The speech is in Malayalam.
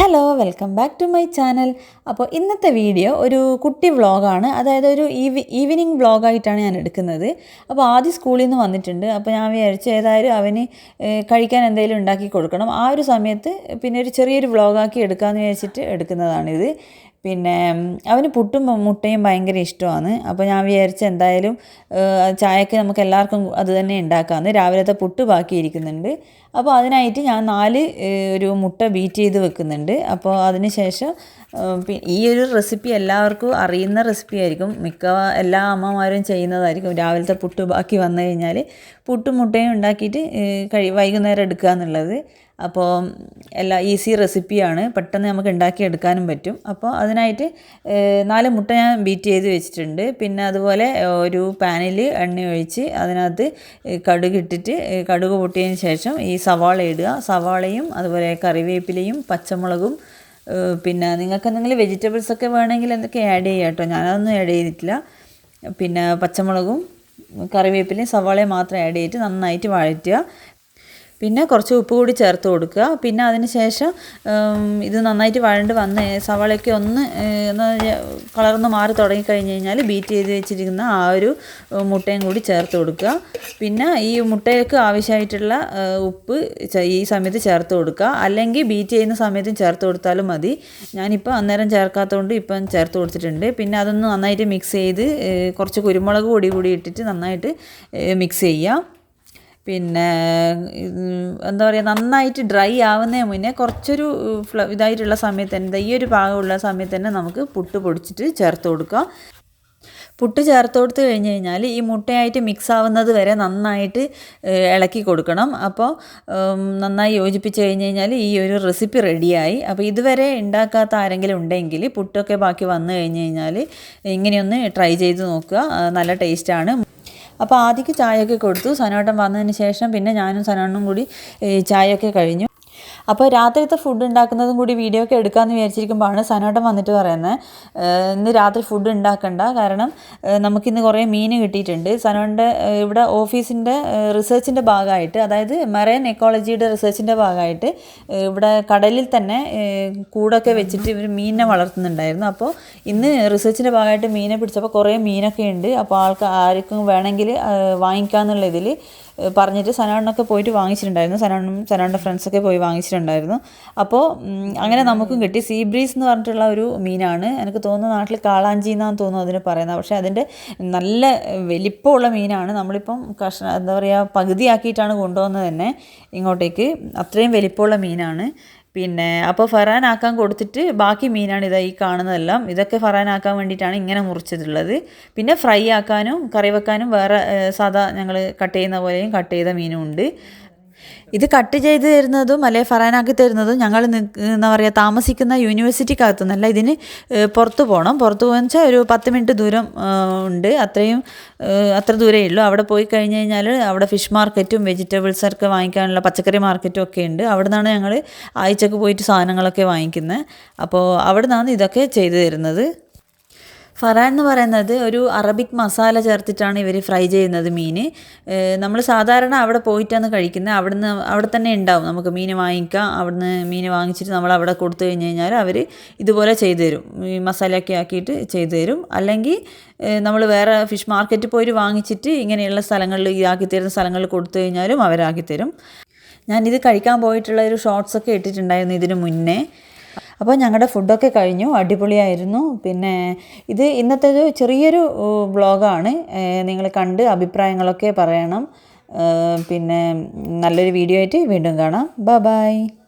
Hello welcome back to my channel അപ്പോൾ ഇന്നത്തെ വീഡിയോ ഒരു കുട്ടി വ്ളോഗാണ് അതായത് ഒരു ഈവി ഈവനിങ് വ്ളോഗായിട്ടാണ് ഞാൻ എടുക്കുന്നത്. അപ്പോൾ ആദ്യം സ്കൂളിൽ നിന്ന് വന്നിട്ടുണ്ട്. അപ്പോൾ ഞാൻ വിചാരിച്ചു ഏതായാലും അവന് കഴിക്കാൻ എന്തെങ്കിലും ഉണ്ടാക്കി കൊടുക്കണം. ആ ഒരു സമയത്ത് പിന്നെ ഒരു ചെറിയൊരു വ്ളോഗാക്കി എടുക്കാമെന്ന് വിചാരിച്ചിട്ട് എടുക്കുന്നതാണിത്. പിന്നെ അവന് പുട്ടും മുട്ടയും ഭയങ്കര ഇഷ്ടമാണ്. അപ്പോൾ ഞാൻ വിചാരിച്ചു എന്തായാലും ചായക്ക് നമുക്ക് എല്ലാവർക്കും അത് തന്നെ ഉണ്ടാക്കാമെന്ന് രാവിലത്തെ പുട്ട് ബാക്കിയിരിക്കുന്നുണ്ട്. അപ്പോൾ അതിനായിട്ട് ഞാൻ നാല് ഒരു മുട്ട ബീറ്റ് ചെയ്ത് വെക്കുന്നുണ്ട്. അപ്പോൾ അതിന് ശേഷം ഈ ഒരു റെസിപ്പി എല്ലാവർക്കും അറിയുന്ന റെസിപ്പി ആയിരിക്കും. മിക്ക എല്ലാ അമ്മമാരും ചെയ്യുന്നതായിരിക്കും. രാവിലത്തെ പുട്ട് ബാക്കി വന്നു കഴിഞ്ഞാൽ പുട്ടും മുട്ടയും ഉണ്ടാക്കിയിട്ട് കഴി വൈകുന്നേരം എടുക്കുക എന്നുള്ളത് അപ്പോൾ എല്ലാ ഈസി റെസിപ്പിയാണ് പെട്ടെന്ന് നമുക്ക് ഉണ്ടാക്കിയെടുക്കാനും പറ്റും. അപ്പോൾ അതിനായിട്ട് നാല് മുട്ട ഞാൻ ബീറ്റ് ചെയ്ത് വെച്ചിട്ടുണ്ട്. പിന്നെ അതുപോലെ ഒരു പാനിൽ എണ്ണ ഒഴിച്ച് അതിനകത്ത് കടുക് ഇട്ടിട്ട് കടുക് പൊട്ടിയതിന് ശേഷം ഈ സവാള ഇടുക. സവാളയും അതുപോലെ കറിവേപ്പിലയും പച്ചമുളകും പിന്നെ നിങ്ങൾക്ക് എന്തെങ്കിലും വെജിറ്റബിൾസ് ഒക്കെ വേണമെങ്കിൽ എന്തൊക്കെ ആഡ് ചെയ്യാം കേട്ടോ. ഞാനതൊന്നും ആഡ് ചെയ്തിട്ടില്ല. പിന്നെ പച്ചമുളകും കറിവേപ്പിലയും സവാളയും മാത്രം ആഡ് ചെയ്തിട്ട് നന്നായിട്ട് വഴറ്റുക. പിന്നെ കുറച്ച് ഉപ്പ് കൂടി ചേർത്ത് കൊടുക്കുക. പിന്നെ അതിന് ശേഷം ഇത് നന്നായിട്ട് വഴണ്ട് വന്ന് സവാളയൊക്കെ ഒന്ന് ഒന്ന് കളർന്ന് മാറി തുടങ്ങി കഴിഞ്ഞ് കഴിഞ്ഞാൽ ബീറ്റ് ചെയ്ത് വെച്ചിരിക്കുന്ന ആ ഒരു മുട്ടയും കൂടി ചേർത്ത് കൊടുക്കുക. പിന്നെ ഈ മുട്ടയ്ക്ക് ആവശ്യമായിട്ടുള്ള ഉപ്പ് ഈ സമയത്ത് ചേർത്ത് കൊടുക്കുക. അല്ലെങ്കിൽ ബീറ്റ് ചെയ്യുന്ന സമയത്തും ചേർത്ത് കൊടുത്താലും മതി. ഞാനിപ്പോൾ അന്നേരം ചേർക്കാത്തതുകൊണ്ട് ഇപ്പം ചേർത്ത് കൊടുത്തിട്ടുണ്ട്. പിന്നെ അതൊന്ന് നന്നായിട്ട് മിക്സ് ചെയ്ത് കുറച്ച് കുരുമുളക് പൊടി കൂടി ഇട്ടിട്ട് നന്നായിട്ട് മിക്സ് ചെയ്യുക പിന്നെ എന്താ പറയുക നന്നായിട്ട് ഡ്രൈ ആവുന്നതിന് മുന്നേ കുറച്ചൊരു ഇതായിട്ടുള്ള സമയത്ത് തന്നെ ഈ ഒരു പാകമുള്ള സമയത്ത് തന്നെ നമുക്ക് പുട്ട് പൊടിച്ചിട്ട് ചേർത്ത് കൊടുക്കുക പുട്ട് ചേർത്ത് കൊടുത്ത് കഴിഞ്ഞ് കഴിഞ്ഞാൽ ഈ മുട്ടയായിട്ട് മിക്സ് ആവുന്നത് വരെ നന്നായിട്ട് ഇളക്കി കൊടുക്കണം. അപ്പോൾ നന്നായി യോജിപ്പിച്ച് കഴിഞ്ഞ് കഴിഞ്ഞാൽ ഈ ഒരു റെസിപ്പി റെഡിയായി അപ്പോൾ ഇതുവരെ ഉണ്ടാക്കാത്ത ആരെങ്കിലും ഉണ്ടെങ്കിൽ പുട്ടൊക്കെ ബാക്കി വന്നു കഴിഞ്ഞ് കഴിഞ്ഞാൽ ഇങ്ങനെയൊന്ന് ട്രൈ ചെയ്ത് നോക്കുക. നല്ല ടേസ്റ്റാണ് അപ്പോൾ ആദ്യക്ക് ചായയൊക്കെ കൊടുത്തു സനോട്ടം വന്നതിന് ശേഷം പിന്നെ ഞാനും സനോട്ടനും കൂടി ചായയൊക്കെ കഴിഞ്ഞു. അപ്പോൾ രാത്രിത്തെ ഫുഡ് ഉണ്ടാക്കുന്നതും കൂടി വീഡിയോ ഒക്കെ എടുക്കാമെന്ന് വിചാരിച്ചിരിക്കുമ്പോഴാണ് സനോട്ടം വന്നിട്ട് പറയുന്നത്. ഇന്ന് രാത്രി ഫുഡ് ഉണ്ടാക്കണ്ട. കാരണം നമുക്കിന്ന് കുറേ മീൻ കിട്ടിയിട്ടുണ്ട്. സനോന്റെ ഇവിടെ ഓഫീസിന്റെ റിസർച്ചിന്റെ ഭാഗമായിട്ട് അതായത് മറൈൻ എക്കോളജിയുടെ റിസർച്ചിന്റെ ഭാഗമായിട്ട് ഇവിടെ കടലിൽ തന്നെ കൂടൊക്കെ വെച്ചിട്ട് ഇവർ മീനിനെ വളർത്തുന്നുണ്ടായിരുന്നു. അപ്പോൾ ഇന്ന് റിസർച്ചിന്റെ ഭാഗമായിട്ട് മീനെ പിടിച്ചപ്പോൾ കുറേ മീനൊക്കെ ഉണ്ട്. അപ്പോൾ ആൾക്ക് ആർക്കും വേണമെങ്കിൽ വാങ്ങിക്കാമെന്നുള്ള ഇതിൽ പറഞ്ഞിട്ട് സനാണിനൊക്കെ പോയിട്ട് വാങ്ങിച്ചിട്ടുണ്ടായിരുന്നു. സനാണും സനാണിന്റെ ഫ്രണ്ട്സൊക്കെ പോയി വാങ്ങിച്ചിട്ടുണ്ടായിരുന്നു. അപ്പോൾ അങ്ങനെ നമുക്കും കിട്ടി. സീ ബ്രീസ് എന്ന് പറഞ്ഞിട്ടുള്ള ഒരു മീനാണ്. എനിക്ക് തോന്നുന്നു നാട്ടിൽ കാളാഞ്ചി എന്നാണ് തോന്നുന്നു അതിന് പറയുന്നത്. പക്ഷേ അതിന്റെ നല്ല വലിപ്പമുള്ള മീനാണ്. നമ്മളിപ്പം കഷ്ണ എന്താ പറയുക പകുതിയാക്കിയിട്ടാണ് കൊണ്ടുവന്നത് തന്നെ ഇങ്ങോട്ടേക്ക്. അത്രയും വലിപ്പമുള്ള മീനാണ്. പിന്നെ അപ്പോൾ ഫറാനാക്കാൻ കൊടുത്തിട്ട് ബാക്കി മീനാണ് ഇതാ ഈ കാണുന്നതെല്ലാം. ഇതൊക്കെ ഫറാനാക്കാൻ വേണ്ടിയിട്ടാണ് ഇങ്ങനെ മുറിച്ചിട്ടുള്ളത്. പിന്നെ ഫ്രൈ ആക്കാനും കറി വെക്കാനും വേറെ സാധാ ഞങ്ങൾ കട്ട് ചെയ്യുന്ന പോലെയും കട്ട് ചെയ്ത മീനും ഉണ്ട്. ഇത് കട്ട് ചെയ്ത് തരുന്നതും അല്ലെ ഫറാനാക്കി തരുന്നതും ഞങ്ങൾ എന്താ പറയുക താമസിക്കുന്ന യൂണിവേഴ്സിറ്റിക്കകത്തുനിന്നല്ല ഇതിന് പുറത്തു പോകണം പുറത്തു പോകുന്ന വെച്ചാൽ ഒരു പത്ത് മിനിറ്റ് ദൂരം ഉണ്ട്. അത്രയും അത്ര ദൂരമേ ഉള്ളൂ. അവിടെ പോയി കഴിഞ്ഞ് കഴിഞ്ഞാൽ അവിടെ ഫിഷ് മാർക്കറ്റും വെജിറ്റബിൾസ് ഒക്കെ വാങ്ങിക്കാനുള്ള പച്ചക്കറി മാർക്കറ്റും ഒക്കെ ഉണ്ട്. അവിടെ നിന്നാണ് ഞങ്ങൾ ആഴ്ചക്ക് പോയിട്ട് സാധനങ്ങളൊക്കെ വാങ്ങിക്കുന്നത് അപ്പോൾ അവിടെ നിന്നാണ് ഇതൊക്കെ ചെയ്തു തരുന്നത്. ഫറാൻ എന്ന് പറയുന്നത് ഒരു അറബിക് മസാല ചേർത്തിട്ടാണ് ഇവർ ഫ്രൈ ചെയ്യുന്നത് മീൻ നമ്മൾ സാധാരണ അവിടെ പോയിട്ടാണ് കഴിക്കുന്നത്. അവിടുന്ന് അവിടെ തന്നെ ഉണ്ടാവും. നമുക്ക് മീൻ വാങ്ങിക്കാം. അവിടുന്ന് മീൻ വാങ്ങിച്ചിട്ട് നമ്മൾ അവിടെ കൊടുത്തു കഴിഞ്ഞ് കഴിഞ്ഞാൽ അവർ ഇതുപോലെ ചെയ്തു തരും. ഈ മസാലയൊക്കെ ആക്കിയിട്ട് ചെയ്തു തരും. അല്ലെങ്കിൽ നമ്മൾ വേറെ ഫിഷ് മാർക്കറ്റിൽ പോയിട്ട് വാങ്ങിച്ചിട്ട് ഇങ്ങനെയുള്ള സ്ഥലങ്ങളിൽ ഇതാക്കി തരുന്ന സ്ഥലങ്ങളിൽ കൊടുത്തു കഴിഞ്ഞാലും അവരാക്കി തരും ഞാനിത് കഴിക്കാൻ പോയിട്ടുള്ള ഒരു ഷോർട്സൊക്കെ ഇട്ടിട്ടുണ്ടായിരുന്നു ഇതിന് മുന്നേ. അപ്പോൾ ഞങ്ങളുടെ ഫുഡൊക്കെ കഴിഞ്ഞു അടിപൊളിയായിരുന്നു. പിന്നെ ഇത് ഇന്നത്തെ ഒരു ചെറിയൊരു വ്ളോഗാണ്. നിങ്ങൾ കണ്ട് അഭിപ്രായങ്ങളൊക്കെ പറയണം. പിന്നെ നല്ലൊരു വീഡിയോ ആയിട്ട് വീണ്ടും കാണാം. Bye bye.